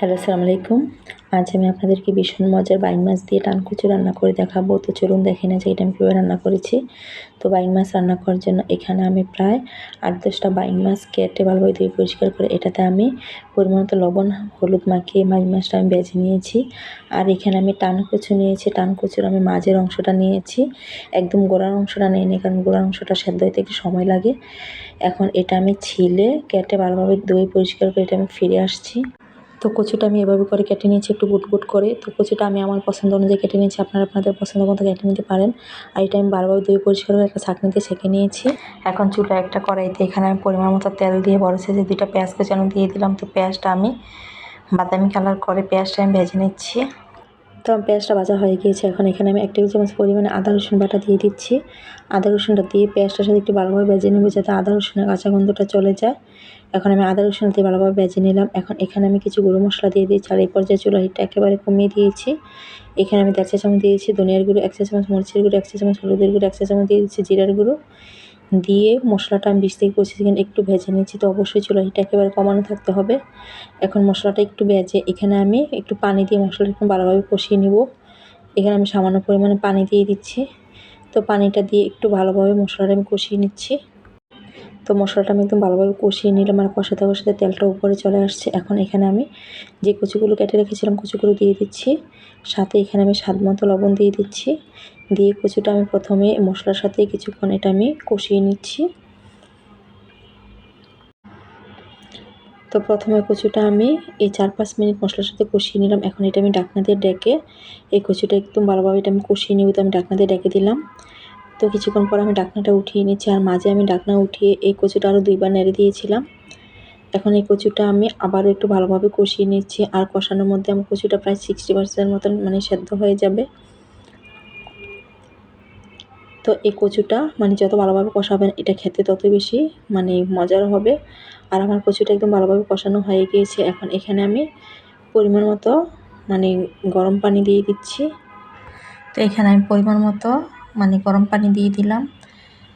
Hello, আসসালামু আলাইকুম। আজ আমি আপনাদেরকে ভীষণ মজার বাইন মাছ দিয়ে টান টানকুচু রান্না করে দেখাবো। তো চলুন দেখে না যে এটা আমি কীভাবে রান্না করেছি। তো বাইন মাছ রান্না করার জন্য এখানে আমি প্রায় আট দশটা বাইন মাছ কেটে ভালোভাবে ধুয়ে পরিষ্কার করে এটাতে আমি পরিমাণ মতো লবণ, হলুদ মাখিয়ে বাইন মাছটা আমি বেছে নিয়েছি। আর এখানে আমি টানকুচু নিয়েছি। টানকুচুর আমি মাঝের অংশটা নিয়েছি। একদম গোড়ার অংশটা নিয়ে নিই কারণ গোড়ার অংশটা সেদ্ধ হইতে একটু সময় লাগে। এখন এটা আমি ছিলে কেটে ভালোভাবে ধুয়ে পরিষ্কার করে এটা আমি ফিরে আসছি। তো কচুটা আমি এভাবে করে কেটে নিয়েছি, একটু গুট গুট করে। তো কচুটা আমি আমার পছন্দ অনুযায়ী কেটে নিয়েছি, আপনারা আপনাদের পছন্দ মতো কেটে নিতে পারেন। আর এটা আমি বারবার দুই পরিষ্কার করে একটা ছাঁকনিতে ছেঁকে নিয়েছি। এখন চুলা একটা কড়াইতে, এখানে আমি পরিমাণ মতো তেল দিয়ে বড় সাইজে দুইটা পেঁয়াজ কুচি দিয়ে দিলাম। তো পেঁয়াজটা আমি বাদামি কালার করে পেঁয়াজটা আমি ভেজে নিচ্ছি। তো পেঁয়াজটা ভাজা হয়ে গিয়েছে। এখন এখানে আমি এক টেবিল চামচ পরিমাণে আদা, রসুন বাটা দিয়ে দিচ্ছি। আদা, রসুনটা দিয়ে পেঁয়াজটার সাথে একটু ভালোভাবে ভেজে নেব যাতে আদা, রসুনের কাঁচা গন্ধটা চলে যায়। এখন আমি আদা, রসুন দিয়ে ভালোভাবে ভেজে নিলাম। এখন এখানে আমি কিছু গুঁড়ো মশলা দিয়ে দিয়েছি আর এই পর্যায়ে চুলা হিটটা একেবারে কমিয়ে দিয়েছি, এখানে আমি দেড় চা চামচ দিয়েছি ধনিয়ার গুঁড়ো, এক চা চামচ মরিচের গুঁড়ো, এক চা চামচ হলুদের গুঁড়ো, এক চা চামচ দিয়ে দিচ্ছি জিরার গুঁড়ো। দিয়ে মশলাটা আমি বিশ থেকে পঁচিশ সেকেন্ড একটু ভেজে নিচ্ছি তো অবশ্যই চুলা হিটটা একেবারে কমানো থাকতে হবে। এখন মশলাটা একটু ভেজে এখানে আমি একটু পানি দিয়ে মশলাটা একটু ভালোভাবে কষিয়ে নিব। এখানে আমি সামান্য পরিমাণে পানি দিয়ে দিচ্ছি। তো পানিটা দিয়ে একটু ভালোভাবে মশলাটা আমি কষিয়ে নিচ্ছি। তো মশলাটা আমি একদম ভালোভাবে কষিয়ে নিলাম আর কষাতে কষাতে তেলটা উপরে চলে আসছে। এখন এখানে আমি যে কচুগুলো কেটে রেখেছিলাম, কচুগুলো দিয়ে দিচ্ছি। সাথে এখানে আমি স্বাদ মতো লবণ দিয়ে দিচ্ছি। দিয়ে কচুটা আমি প্রথমে মশলার সাথে কিছুক্ষণ এটা আমি কষিয়ে নিচ্ছি। তো প্রথমে কচুটা আমি এই চার পাঁচ মিনিট মশলার সাথে কষিয়ে নিলাম। এখন এটা আমি ডাকনা দিয়ে ডেকে এই কচুটা একদম ভালোভাবে এটা আমি কষিয়ে নিব, তো আমি ডাকনা দিয়ে ডেকে দিলাম। তো কিছুক্ষণ পর আমি ডাকনাটা উঠিয়ে নিচ্ছি আর মাঝে আমি ডাকনা উঠিয়ে এই কচুটা আরও দুইবার নেড়ে দিয়েছিলাম। এখন এই কচুটা আমি আবারও একটু ভালোভাবে কষিয়ে নিচ্ছি আর কষানোর মধ্যে আমার কচুটা প্রায় সিক্সটি পার্সেন্ট মতন মানে সেদ্ধ হয়ে যাবে। তো এই কচুটা মানে যত ভালোভাবে কষাবেন এটা খেতে তত বেশি মানে মজার হবে। আর আমার কচুটা একদম ভালোভাবে কষানো হয়ে গিয়েছে। এখন এখানে আমি পরিমাণ মতো মানে গরম পানি দিয়ে দিচ্ছি। তো এখানে আমি পরিমাণ মতো মানে গরম পানি দিয়ে দিলাম।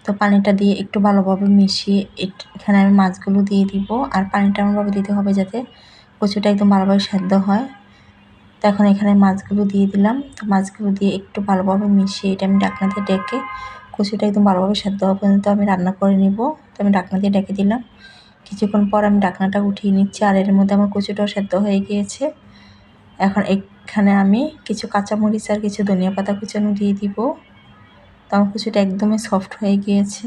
তো পানিটা দিয়ে একটু ভালোভাবে মিশিয়ে এখানে আমি মাছগুলো দিয়ে দিব। আর পানিটা এমনভাবে দিতে হবে যাতে কচুটা একদম ভালোভাবে সেদ্ধ হয়। তো এখন এখানে মাছগুলো দিয়ে দিলাম। তো মাছগুলো দিয়ে একটু ভালোভাবে মিশিয়ে এটা আমি ডাকনা দিয়ে ডেকে, কচুটা একদম ভালোভাবে সেদ্ধ হওয়া পর্যন্ত আমি রান্না করে নিব। তো আমি ডাকনা দিয়ে ডেকে দিলাম। কিছুক্ষণ পর আমি ডাকনাটা উঠিয়ে নিচ্ছি আর এর মধ্যে আমার কচুটাও সেদ্ধ হয়ে গিয়েছে। এখন এখানে আমি কিছু কাঁচামরিচ আর কিছু ধনিয়া পাতা কুচানো দিয়ে দিব। তো আমার কচুটা একদমই সফট হয়ে গিয়েছে।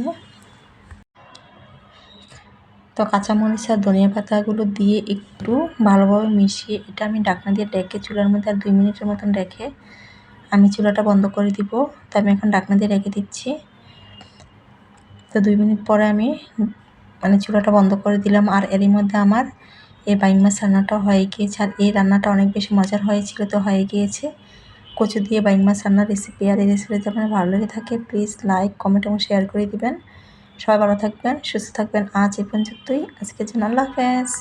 তো কাঁচামরিচ আর ধনিয়া পাতাগুলো দিয়ে একটু ভালোভাবে মিশিয়ে, এটা আমি ডাকনা দিয়ে ডেকে চুলার মধ্যে আর দুই মিনিটের মতন রেখে আমি চুলাটা বন্ধ করে দিব। তো আমি এখন ডাকনা দিয়ে রেখে দিচ্ছি। তো দুই মিনিট পরে আমি মানে চুলাটা বন্ধ করে দিলাম। আর এরই মধ্যে আমার এই বাইন মাছ রান্নাটা হয়ে গিয়েছে। আর এই রান্নাটা অনেক বেশি মজার হয়েছিল, তো হয়ে গিয়েছে। কচু দিয়ে বাইন মাছ রান্নার রেসিপি আর এই রেসিপি যদি আপনার ভালো লেগে থাকে প্লিজ লাইক কমেন্ট এবং শেয়ার করে দিবেন। সবাই ভালো থাকবেন সুস্থ থাকবেন। আজ এই পর্যন্তই। আজকের জন্য আল্লাহ হাফেজ।